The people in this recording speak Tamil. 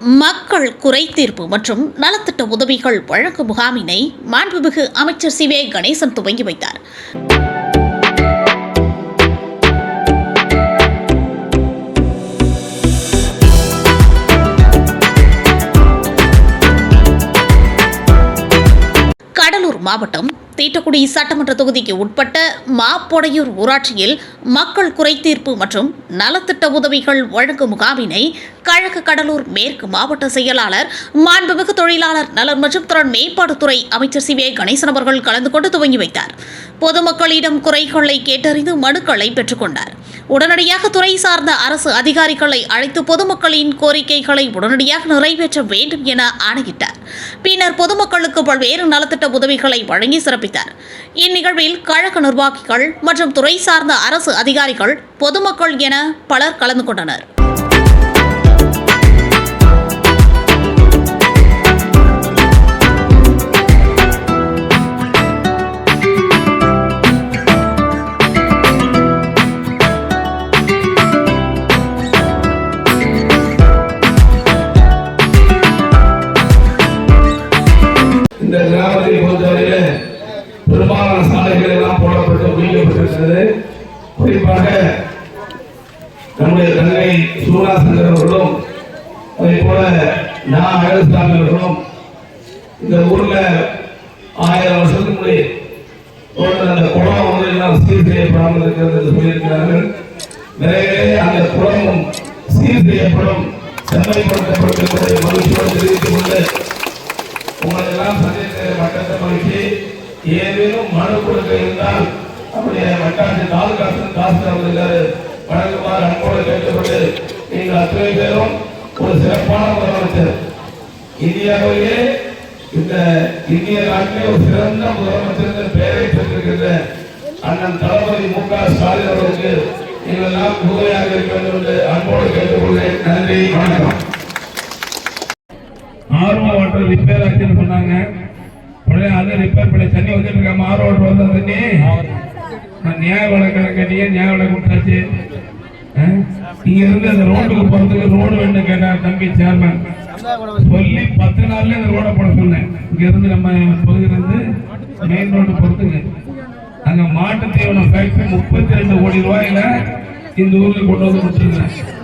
மக்கள் குறைதீர்ப்பு மற்றும் நலத்திட்ட உதவிகள் வழங்கும் முகாமினை மாண்புமிகு அமைச்சர் சி வே கணேசன் துவங்கி வைத்தார். மாவட்டம் தீட்டக்குடி சட்டமன்ற தொகுதிக்கு உட்பட்ட மாப்பொடையூர் ஊராட்சியில் மக்கள் குறைதீர்ப்பு மற்றும் நலத்திட்ட உதவிகள் வழங்கும் முகாமினை கழக கடலூர் மேற்கு மாவட்ட செயலாளர் மாண்புமிகு தொழிலாளர் நலன் மற்றும் திறன் மேம்பாட்டுத்துறை அமைச்சர் சி வே கணேசன் அவர்கள் கலந்து கொண்டு துவங்கி வைத்தார். பொதுமக்களிடம் குறைகளை கேட்டறிந்து மனுக்களை பெற்றுக்கொண்டார் உடனடியாக துறை சார்ந்த அரசு அதிகாரிகளை அழைத்து பொதுமக்களின் கோரிக்கைகளை உடனடியாக நிறைவேற்ற வேண்டும் என ஆணையிட்டார். பின்னர் பொதுமக்களுக்கு பல்வேறு நலத்திட்ட உதவிகளை வழங்கி சிறப்பித்தார். இந்நிகழ்வில் கழக நிர்வாகிகள் மற்றும் துறை சார்ந்த அரசு அதிகாரிகள் பொதுமக்கள் என பலர் கலந்து கொண்டனர். குறிக்கப்பட்டிருக்கிறது குறிப்பாக நம்முடைய தங்கை சூராசங்கர் அவர்களும் அதே போல நான் அழகுசாமி அவர்களும் இந்த ஊர்ல ஆயிரம் வருஷத்துக்கு முன்னாடி அந்த குளம் வந்து எல்லாம் சீர் செய்யப்படாமல் இருக்கிறது என்று சொல்லியிருக்கிறார்கள். நிறையவே அந்த குளமும் சீர் செய்யப்படும் செம்மைப்படுத்தப்படும் மகிழ்ச்சியோடு தெரிவித்துக் கொண்டு உங்களெல்லாம் சந்தித்த மட்டத்தை மகிழ்ச்சி. ஏதேனும் மனு கொடுக்க இருந்தால் நம்முடைய வட்டாட்சி தாலுகாசு காசு அவர்கள் வழங்குமாறு அன்போடு கேட்டுக்கொண்டு நீங்கள் அத்தனை பேரும் ஒரு சிறப்பான முதலமைச்சர். இந்தியாவிலேயே இந்த இந்திய நாட்டிலே ஒரு சிறந்த முதலமைச்சர் பெயரை பெற்றிருக்கின்ற அண்ணன் தளபதி மு க ஸ்டாலின் அவர்களுக்கு நீங்கள் எல்லாம் உதவியாக இருக்க வேண்டும் என்று அன்போடு கேட்டுக்கொள்கிறேன். நன்றி வணக்கம். ஆர்வ வாட்டர் ரிப்பேர் ஆச்சுன்னு சொன்னாங்க. உடனே அது ரிப்பேர் பண்ணி தண்ணி வந்துட்டு இருக்காம ஆர்வ வாட்டர் வந்த தண்ணி நியாய வழக்கடை கேட்டீங்க நியாய வழக்கு கொடுத்தாச்சு இங்க இருந்து அந்த ரோட்டுக்கு போறதுக்கு ரோடு வேணும் கேட்டார் தம்பி சேர்மன் சொல்லி பத்து நாள்ல இந்த ரோட போட சொன்னேன் இங்க இருந்து நம்ம பகுதியிலிருந்து மெயின் ரோடு போறதுக்கு அங்க மாட்டு தீவனம் ஃபேக்டரி முப்பத்தி ரெண்டு கோடி ரூபாயில இந்த ஊர்ல கொண்டு வந்து கொடுத்துருங்க